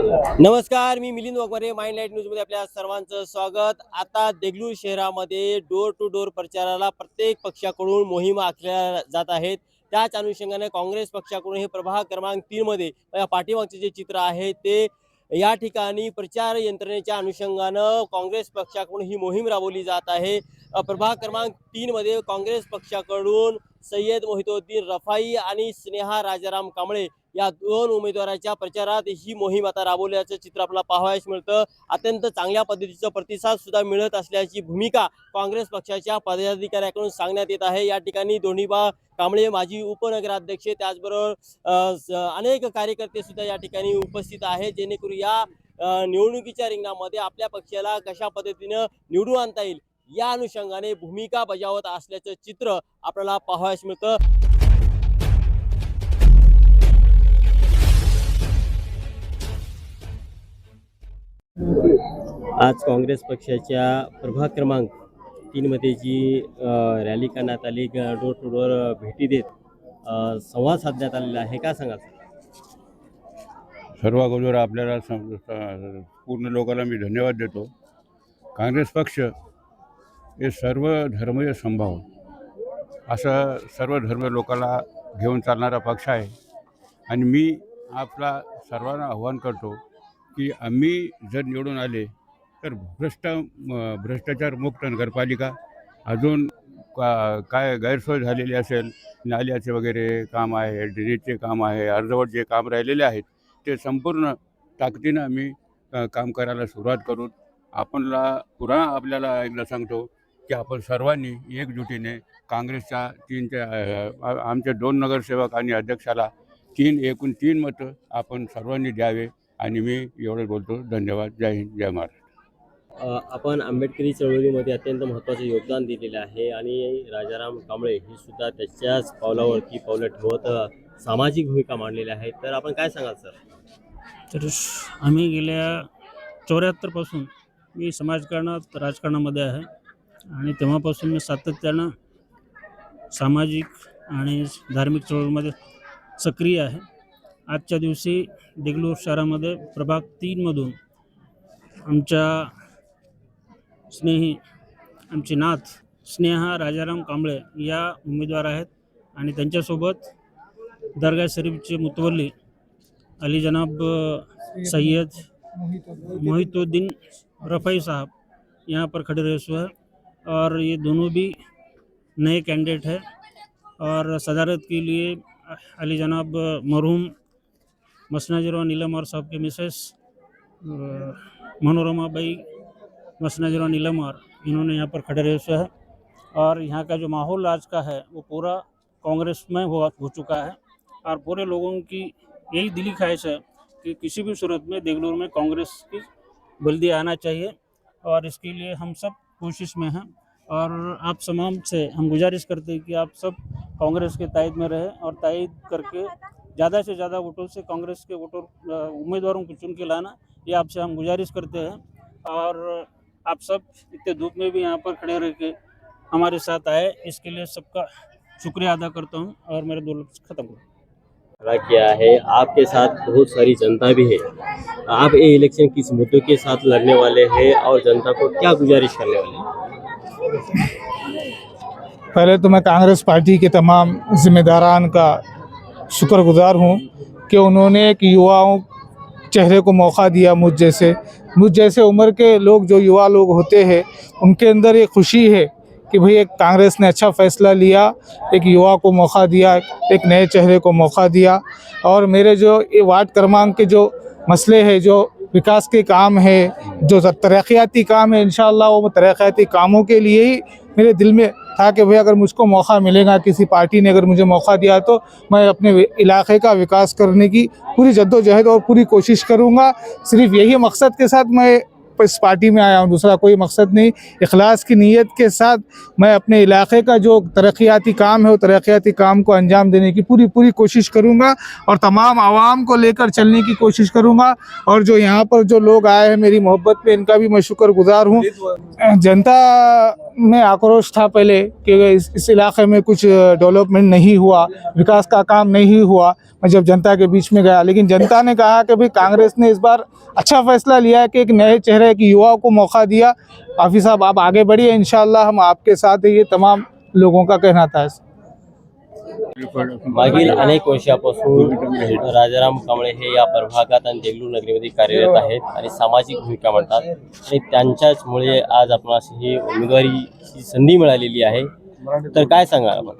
नमस्कार मी Milind Waghmare mind light न्यूजमध्ये आपल्या सर्वांचं स्वागत. आता देगलूर शहरामध्ये डोर टू डोर प्रचाराला प्रत्येक पक्षाकडून मोहीम आखल्या जात आहेत. त्याच अनुषंगाने काँग्रेस पक्षाकडून हे प्रभाग क्रमांक तीनमध्ये मध्ये पाठीमागचे जे चित्र आहे ते या ठिकाणी प्रचार यंत्रणेच्या अनुषंगानं काँग्रेस पक्षाकडून ही मोहीम राबवली जात आहे. प्रभाग क्रमांक तीनमध्ये काँग्रेस पक्षाकडून सय्यद मोहितुद्दीन रफाई आणि स्नेहा राजाराम कांबळे या दोन उमेदवाराच्या प्रचारात ही मोहीम आता राबवल्याचं चित्र आपल्याला पाहावयास मिळतं. अत्यंत चांगल्या पद्धतीचा प्रतिसाद सुद्धा मिळत असल्याची भूमिका काँग्रेस पक्षाच्या पदाधिकाऱ्याकडून सांगण्यात येत आहे. या ठिकाणी दोन्हीबा कांबळे माजी उपनगराध्यक्ष त्याचबरोबर अनेक कार्यकर्ते सुद्धा या ठिकाणी उपस्थित आहेत. जेणेकरून या निवडणुकीच्या रिंगणामध्ये आपल्या पक्षाला कशा पद्धतीनं निवडून आणता येईल या अनुषंगाने भूमिका बजावत असल्याचं चित्र आपल्याला पाहावयास मिळतं. आज काँग्रेस पक्षाच्या प्रभाग क्रमांक तीनमध्ये जी रॅली करण्यात आली डोर टू डोर भेटी देत संवाद साधण्यात आलेला आहे. का सांगा सर्व अगोदर आपल्याला पूर्ण लोकांना मी धन्यवाद देतो. काँग्रेस पक्ष हे सर्व धर्मीय संभाव असं सर्व धर्म लोकाला घेऊन चालणारा पक्ष आहे. आणि मी आपला सर्वांना आव्हान करतो की आम्ही जर निवडून आले तर भ्रष्ट भ्रष्टाचार मुक्त नगरपालिका अजून का काय गैरसोय झालेली असेल नाल्याचे वगैरे काम आहे ड्रेनेजचे काम आहे अर्धवट जे काम राहिलेले आहेत ते संपूर्ण ताकदीनं आम्ही काम करायला सुरुवात करू आपणला पुन्हा आपल्याला एकदा सांगतो की आपण सर्वांनी एकजुटीने काँग्रेसच्या तीनच्या आमच्या दोन नगरसेवक आणि अध्यक्षाला तीन एकूण तीन मतं आपण सर्वांनी द्यावे. आणि मी एवढं बोलतो धन्यवाद. जय हिंद जय महाराष्ट्र. आपण आंबेडकरी चळवळीमध्ये अत्यंत महत्त्वाचं योगदान दिलेलं आहे आणि राजाराम कांबळे हे सुद्धा त्याच्याच पावलावरती पावलं ठेवत सामाजिक भूमिका मांडलेल्या आहेत. तर आपण काय सांगाल सर? तर आम्ही गेल्या चौऱ्याहत्तरपासून मी समाजकारणात राजकारणामध्ये आहे आणि तेव्हापासून मी सातत्यानं सामाजिक आणि धार्मिक चळवळीमध्ये सक्रिय आहे. आजच्या दिवशी देगलूर शहरामध्ये प्रभाग तीनमधून आमच्या स्नेही आमची नाथ स्नेहा राजाराम कांबळे या उमेदवार आहेत आणि त्यांच्यासोबत दर्गा शरीफचे मुतवल्ली अली जनाब सय्यद मोहितुद्दीन रफ़ाई साहब यहाँ पर खड़े रहे हुए हैं और ये दोनों भी नए कैंडिडेट हैं और सदारत के लिए अली जनाब मरहूम मसनाजरवा नीलम और साहब के मिसेस मनोरमा भाई मसनाजरवा नीलम और इन्होंने यहाँ पर खड़े रहे हैं। और यहाँ का जो माहौल आज का है, वो पूरा कांग्रेस में हो हो चुका है। और पूरे लोगों की यही दिली ख्वाहिश है कि किसी भी सूरत में, देगलूर में कांग्रेस की बल्दी आना चाहिए। और इसके लिए हम सब कोशिश में हैं। और आप तमाम से हम गुजारिश करते हैं कि आप सब कांग्रेस के तायद में रहें और तायद करके ज़्यादा से ज़्यादा वोटों से कांग्रेस के वोटर उम्मीदवारों को चुन के लाना ये आपसे हम गुजारिश करते हैं। और आप सब इतने धूप में भी यहाँ पर खड़े रह के हमारे साथ आए इसके लिए सबका शुक्रिया अदा करता हूँ और मेरे दो लफ्ज़ ख़त्म खड़ा किया है आपके साथ बहुत सारी जनता भी है। आप ये इलेक्शन किस मुद्दों के साथ लड़ने वाले हैं और जनता को क्या गुजारिश करने वाले हैं? पहले तो मैं कांग्रेस पार्टी के तमाम जिम्मेदारान का शुक्रगुजार हूँ कि उन्होंने एक युवाओं चेहरे को मौका दिया मुझ जैसे। मुझ जैसे उम्र के लोग जो युवा लोग होते हैं, उनके अंदर ये खुशी है कि भाई एक कांग्रेस ने अच्छा फैसला लिया, एक युवा को मौका दिया, एक नए चेहरे को मौका दिया। और मेरे जो ये वार्ड क्रमांक के जो मसले हैं, जो विकास के काम है, जो तरक्याती काम है इंशाल्लाह वो तरक्याती कामों के लिए ही मेरे दिल में था कि भाई अगर मुझको मौका मिलेगा किसी पार्टी ने अगर मुझे मौका दिया तो मैं अपने इलाके का विकास करने की पूरी जद्दोजहद और पूरी कोशिश करूँगा। सिर्फ़ यही मकसद के साथ मैं इस पार्टी में आया हूँ। दूसरा कोई मकसद नहीं। इखलास की नीयत के साथ मैं अपने इलाके का जो तरक्याती काम है वो तरक्याती काम को अंजाम देने की पूरी पूरी कोशिश करूँगा और तमाम आवाम को लेकर चलने की कोशिश करूँगा। और जो यहाँ पर जो लोग आए हैं मेरी मोहब्बत में इनका भी मैं शुक्र गुजार हूँ। जनता में आक्रोश था पहले कि इस, इस इलाके में कुछ डेवलपमेंट नहीं हुआ विकास का काम नहीं हुआ। मैं जब जनता के बीच में गया लेकिन जनता ने कहा कि भाई कांग्रेस ने इस बार अच्छा फैसला लिया है कि एक नए चेहरे की युवाओं को मौका दिया। काफ़ी साहब आप आगे बढ़िए इंशाल्लाह हम आपके साथ ये तमाम लोगों का कहना था मागील अनेक वर्षापासून राजाराम कांबळे हे या प्रभागात आणि देगलूर नगरीमध्ये कार्यरत आहेत आणि सामाजिक भूमिका मांडतात आणि त्यांच्याचमुळे आज आपणास ही उमेदवारीची संधी मिळालेली आहे. तर काय सांगाल आपण?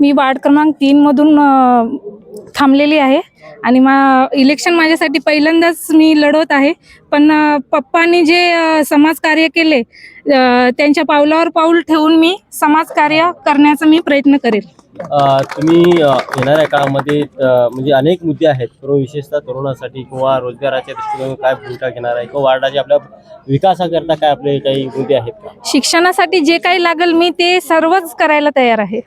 मी वार्ड क्रमांक तीनमधून अ, थांबलेली आहे. आणि मा इलेक्शन माझ्यासाठी पहिल्यांदाच मी लढवत आहे. पण पप्पांनी जे समाजकार्य केले त्यांच्या पावलावर पाऊल ठेवून मी समाजकार्य करण्याचा मी प्रयत्न करेल. तुम्ही येणाऱ्या काळामध्ये म्हणजे अनेक मुद्दे आहेत. तरुण विशेषतः तरुणासाठी किंवा रोजगाराच्या दृष्टिकोन काय भूमिका घेणार आहे? किंवा वार्डाच्या आपल्या विकासाकरता काय आपले काही मुद्दे आहेत शिक्षणासाठी जे काही लागेल मी ते सर्वच करायला तयार आहे.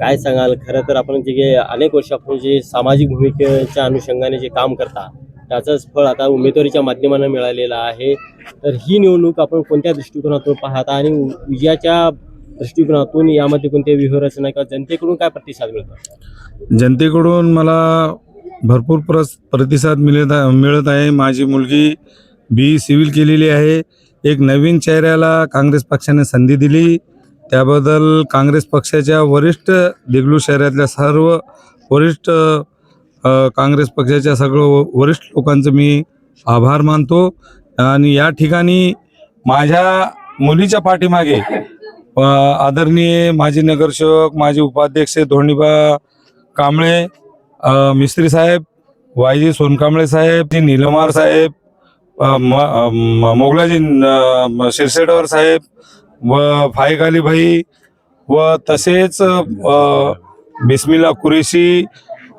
काय सांगाल? खरं तर आपण जे काही अनेक वर्षापासून जे सामाजिक भूमिकेच्या अनुषंगाने जे काम करता त्याचंच फळ आता उमेदवारीच्या माध्यमानं मिळालेलं आहे. तर ही निवडणूक आपण कोणत्या दृष्टिकोनातून पाहता आणि विजयाच्या दृष्टिकोनातून यामध्ये कोणत्या व्यूहरचना किंवा जनतेकडून काय प्रतिसाद मिळतो? जनतेकडून मला भरपूर प्रस प्रतिसाद मिळत मिळत आहे. माझी मुलगी बी सिव्हिल केलेली आहे. एक नवीन चेहऱ्याला काँग्रेस पक्षाने संधी दिली. त्याबद्दल काँग्रेस पक्षाच्या वरिष्ठ देगलूर शहरातल्या सर्व वरिष्ठ काँग्रेस पक्षाच्या सगळं वरिष्ठ लोकांचं मी आभार मानतो. आणि या ठिकाणी माझ्या मुलीच्या पाठीमागे आदरणीय माजी नगरसेवक माजी उपाध्यक्ष धोणीबा कांबळे मिस्त्री साहेब वायजी सोनकांबळे साहेब जी निलमार साहेब म- मोगलाजी शिरसेडवर साहेब व फाईक अली भाई व तसेच बिस्मिल्ला कुरेशी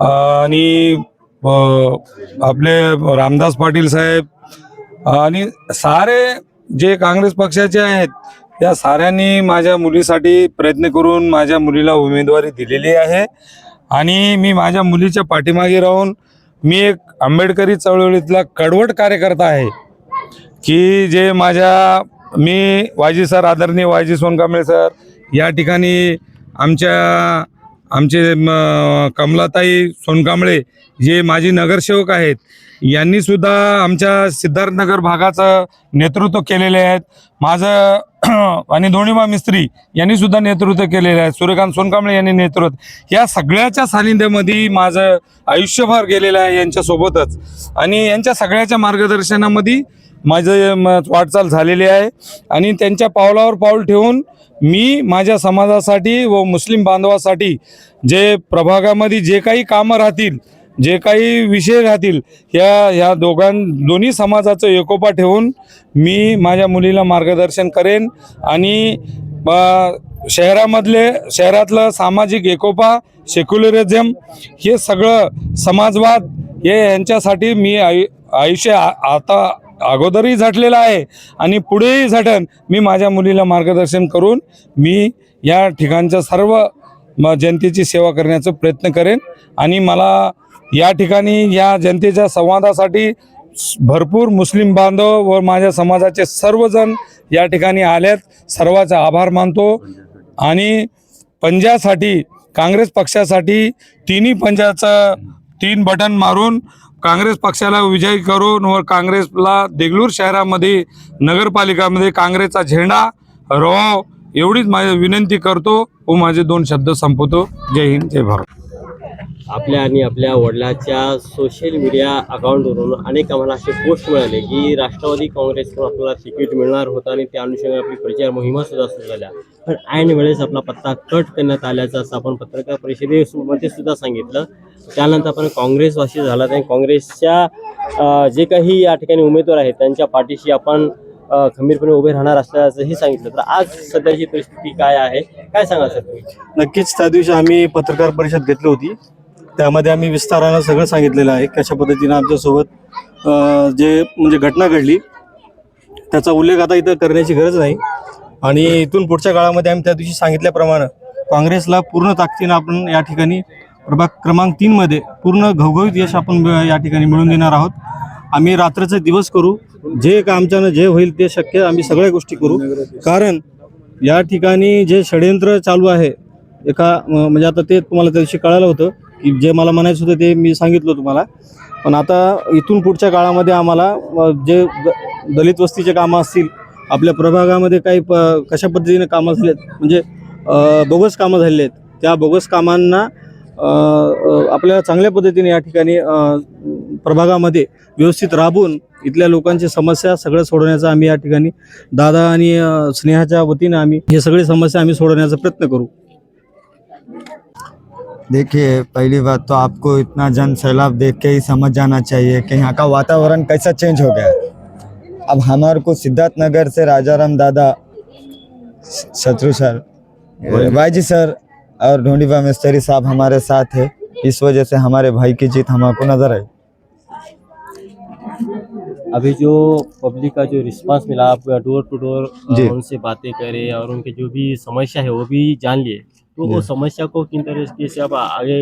आणि आपले रामदास पाटील साहेब आणि सारे जे काँग्रेस पक्षाचे आहेत त्या साऱ्यांनी माझ्या मुलीसाठी प्रयत्न करून माझ्या मुलीला उमेदवारी दिलेली आहे. आणि मी माझ्या मुलीच्या पाठीमागे राहून मी एक आंबेडकरी चळवळीतला कडवट कार्यकर्ता आहे की जे माझ्या मी वायजी सर आदरणीय वायजी सोनकांबळे सर या ठिकाणी आमच्या आमचे कमलाताई सोनकांबळे जे माजी नगरसेवक आहेत यांनी सुद्धा आमच्या सिद्धार्थनगर भागाचं नेतृत्व केलेले आहेत. माझं आणि दोणीबा मिस्त्री यांनी सुद्धा नेतृत्व केलेलं आहे. सूर्यकांत सोनकांबळे यांनी नेतृत्व या सगळ्याच्या सानिध्यामध्ये माझं आयुष्यभर गेलेलं आहे यांच्यासोबतच. आणि यांच्या सगळ्याच्या मार्गदर्शनामध्ये माझं वाटचाल झालेली आहे. आणि त्यांच्या पावलावर पाऊल ठेवून मी माझ्या समाजासाठी व मुस्लिम बांधवासाठी जे प्रभागामध्ये जे काही कामं राहतील जे काही विषय राहतील ह्या ह्या दोघां दोन्ही समाजाचं एकोपा ठेवून मी माझ्या मुलीला मार्गदर्शन करेन. आणि शहरामधले शहरातलं सामाजिक एकोपा सेक्युलरिझम हे सगळं समाजवाद हे यांच्यासाठी मी आयु आयुष्य आ- आता अगोदरही झटलेला आहे आणि पुढेही झटन मी माझ्या मुलीला मार्गदर्शन करून मी या ठिकाणच्या सर्व म जनतेची सेवा करण्याचा प्रयत्न करेन. आणि मला या ठिकाणी या जनतेच्या संवादासाठी भरपूर मुस्लिम बांधव व माझ्या समाजाचे सर्वजण या ठिकाणी आल्यात सर्वाचा आभार मानतो. आणि पंजासाठी काँग्रेस पक्षासाठी तिन्ही पंजाचं तीन बटन मारून काँग्रेस पक्षाला विजयी करून व काँग्रेसला देगलूर शहरामध्ये नगरपालिकामध्ये काँग्रेसचा झेंडा रोव एवढीच माझी विनंती करतो व माझे दोन शब्द संपवतो. जय हिंद जय भारत. आपल्या आणि आपल्या वडिलाच्या सोशल मीडिया अकाउंटवरून अनेक आम्हाला असे पोस्ट मिळाले की राष्ट्रवादी काँग्रेसकडून आपल्याला तिकीट मिळणार होतं आणि त्या अनुषंगाने आपली प्रचार मोहिमा सुद्धा सुरू झाल्या. पण ऐन वेळेस आपला पत्ता कट करण्यात आल्याचं असं आपण पत्रकार परिषदेमध्ये सुद्धा सांगितलं. त्यानंतर आपण काँग्रेसवासी झाला आणि काँग्रेसच्या जे काही या ठिकाणी उमेदवार आहेत त्यांच्या पाठीशी आपण खंबीरपणे उभे राहणार असल्याचंही सांगितलं. तर आज सध्याची परिस्थिती काय आहे? काय सांगा सर तुम्ही? नक्कीच त्या दिवशी आम्ही पत्रकार परिषद घेतली होती. त्यामध्ये आम्ही विस्तारानं सगळं सांगितलेलं आहे. कशा पद्धतीनं आमच्यासोबत जे म्हणजे घटना घडली त्याचा उल्लेख आता इथं करण्याची गरज नाही. आणि इथून पुढच्या काळामध्ये आम्ही त्या दिवशी सांगितल्याप्रमाणे काँग्रेसला पूर्ण ताकदीनं आपण या ठिकाणी प्रभाग क्रमांक तीनमध्ये पूर्ण घवघवीत यश आपण या ठिकाणी मिळवून देणार आहोत. आम्ही रात्रचे दिवस करू. जे का आमच्यानं जे होईल ते शक्य आम्ही सगळ्या गोष्टी करू. कारण या ठिकाणी जे षडयंत्र चालू आहे एका म्हणजे आता ते तुम्हाला त्या दिवशी कळालं होतं. की जे मला म्हणायचं होतं ते मी सांगितलं तुम्हाला. पण आता इथून पुढच्या काळामध्ये आम्हाला जे द- दलित वस्तीचे कामं असतील आपल्या प्रभागामध्ये काही प कशा पद्धतीने कामं झालेत म्हणजे बोगस कामं झालेली आहेत त्या बोगस कामांना आपल्याला चांगल्या पद्धतीने या ठिकाणी प्रभागामध्ये व्यवस्थित राबून इथल्या लोकांची समस्या सगळं सोडवण्याचा आम्ही या ठिकाणी दादा आणि स्नेहाच्या वतीनं आम्ही हे सगळे समस्या आम्ही सोडवण्याचा प्रयत्न करू. देखिए पहली बात तो आपको इतना जन सैलाब देख के ही समझ जाना चाहिए कि यहाँ का वातावरण कैसा चेंज हो गया। है अब हमारे को सिद्धार्थ नगर से राजाराम दादा शत्रु सर भाईजी सर और ढूंढीबा मिस्त्री साहब हमारे साथ है इस वजह से हमारे भाई की जीत हमको नज़र आई। अभी जो पब्लिक का जो रिस्पांस मिला आप डोर टू डोर जी। उनसे बातें करें और उनके जो भी समस्या है वो भी जान लिए। तो वो समस्या को किन तरीके से आप आगे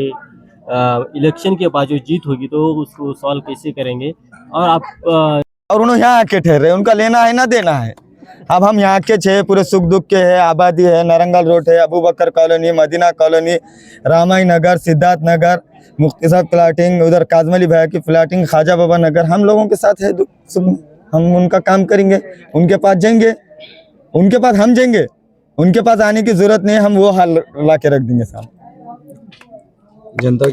इलेक्शन के बाद जो जीत होगी तो उसको सॉल्व कैसे करेंगे? और आप और उन्होंने यहाँ आके ठहरे उनका लेना है ना देना है? अब हम यहाँ के छे पूरे सुख दुख के है आबादी है नरंगल रोड है Abu Bakar colony Madina colony Ramai Nagar Siddharth Nagar Mufti Sahab plotting उधर काजमली भैया की प्लाटिंग ख्वाजा बाबा नगर हम लोगों के साथ है। हम उनका काम करेंगे उनके पास जाएँगे उनके पास हम जाएँगे। उनके पास आने की जरूरत नहीं है हम वो हाल ला के रख देंगे साहब। जनता